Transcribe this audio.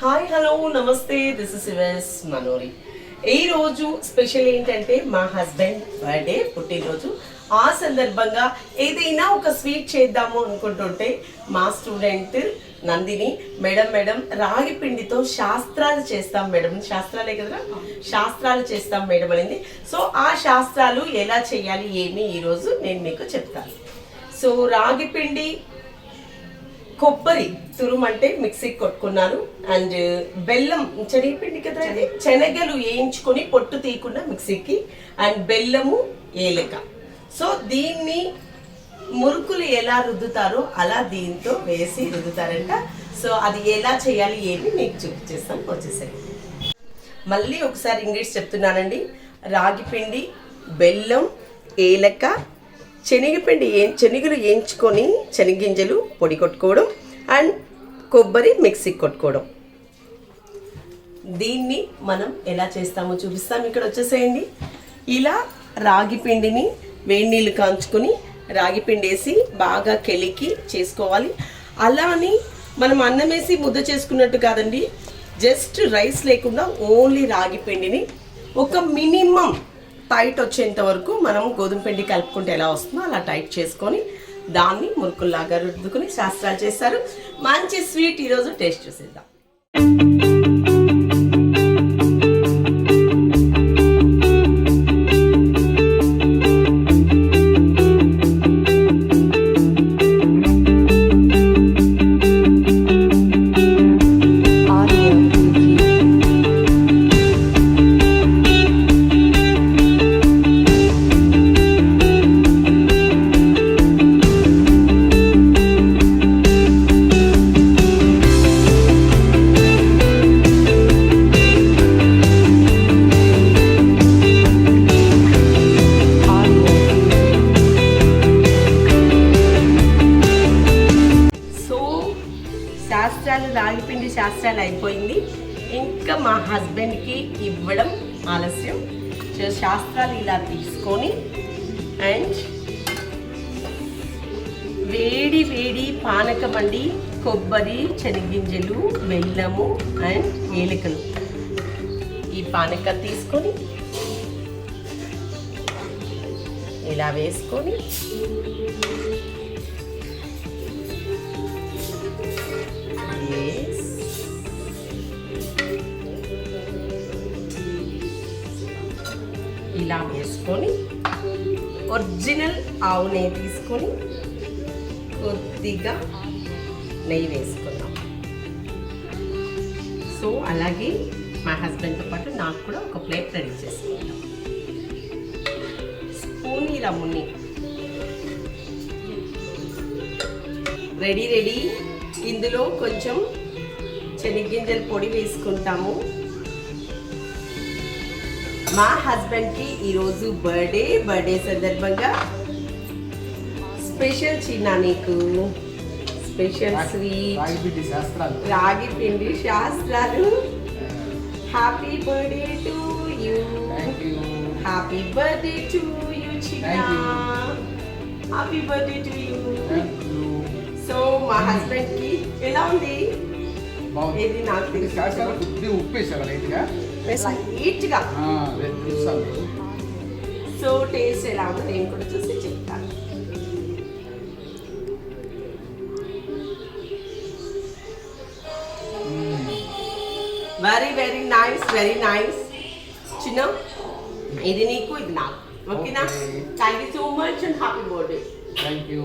Hi hello namaste this is Shivas మనోరి ఈ రోజు స్పెషల్ ఏంటంటే మా హస్బెండ్ బర్త్డే పుట్టినరోజు. ఆ సందర్భంగా ఏదైనా ఒక స్వీట్ చేద్దాము అనుకుంటుంటే మా స్టూడెంట్ నందిని మేడం మేడం రాగి పిండితో శాస్త్రాలు చేస్తాం మేడం. శాస్త్రాలే కదా శాస్త్రాలు చేస్తాం మేడం అనేది. సో ఆ శాస్త్రాలు ఎలా చేయాలి ఏమి? ఈరోజు నేను మీకు చెప్తాను. సో రాగి పిండి కొబ్బరి తురుము అంటే మిక్సీకి కొట్టుకున్నాను. అండ్ బెల్లం శనగపిండి కదా శనగలు వేయించుకొని పొట్టు తీయకుండా మిక్సీకి అండ్ బెల్లము ఏలక. సో దీన్ని మురుకులు ఎలా రుద్దుతారో అలా దీంతో వేసి రుద్దుతారంట. సో అది ఎలా చేయాలి ఏమి మీకు చూపించేస్తాను వచ్చేసరికి మళ్ళీ ఒకసారి ఇంగ్లీష్ చెప్తున్నానండి. రాగి పిండి బెల్లం ఏలక శనగపిండి ఏ శనగలు వేయించుకొని శనగింజలు పొడి కొట్టుకోవడం అండ్ కొబ్బరి మిక్సీ కొట్టుకోవడం. దీన్ని మనం ఎలా చేస్తామో చూపిస్తాం. ఇక్కడ వచ్చేసేయండి. ఇలా రాగి పిండిని వేడి నీళ్ళు కాంచుకొని రాగి పిండి వేసి బాగా కెలికి చేసుకోవాలి. అలా అని మనం అన్నం వేసి ముద్ద చేసుకున్నట్టు కాదండి. జస్ట్ రైస్ లేకుండా ఓన్లీ రాగి పిండిని ఒక మినిమం టైట్ వచ్చేంత వరకు మనం గోధుమ పిండి కలుపుకుంటే ఎలా వస్తుందో అలా టైట్ చేసుకొని దాన్ని మురుకుల్లాగా రుద్దుకుని శాస్త్రాలు చేస్తారు మంచి స్వీట్ ఈరోజు టేస్ట్ చూసేద్దాం. శాస్త్రాలు రాగిపిండి శాస్త్రాలు అయిపోయింది. ఇంకా మా హస్బెండ్కి ఇవ్వడం ఆలస్యం. సో శాస్త్రాలు ఇలా తీసుకొని అండ్ వేడి వేడి పానకం అండి కొబ్బరి శనగింజలు బెల్లము అండ్ ఏలకలు. ఈ పానక తీసుకొని ఇలా వేసుకొని ఇలా వేసుకొని ఒరిజినల్ ఆవు నెయ్యి తీసుకొని కొద్దిగా నెయ్యి వేసుకున్నాం సో అలాగే మా హస్బెండ్తో పాటు నాకు కూడా ఒక ప్లేట్ రెడీ చేసుకుంటాం స్పూన్ రమ్ముని రెడీ రెడీ. ఇందులో కొంచెం శనగ్గింజల పొడి వేసుకుంటాము. మా హస్బెండ్కి ఈరోజు బర్త్డే బర్త్డే సందర్భంగా స్పెషల్ చిన్న నీకు. Special sweet. రాగి పిండి శాస్త్రాలు. Happy birthday to you happy birthday to you చిన్న. Happy birthday to you so మా హస్బెండ్కి ఎలా ఉంది? బాగుంది ఏది నాకు ఇది తెలుసు శాస్త్రాలు కొద్దిగా ఉప్పు వేసావా లైట్గా లైట్గా ఆ, రేపు చూస్తాను సో టేస్ట్ ఎలా ఉందో నేను కూడా చూసి చెప్తాను very very nice very nice చిన్న ఇది నీకు ఇది నాకు ఓకేనా Okay. Thank you so much and happy birthday thank you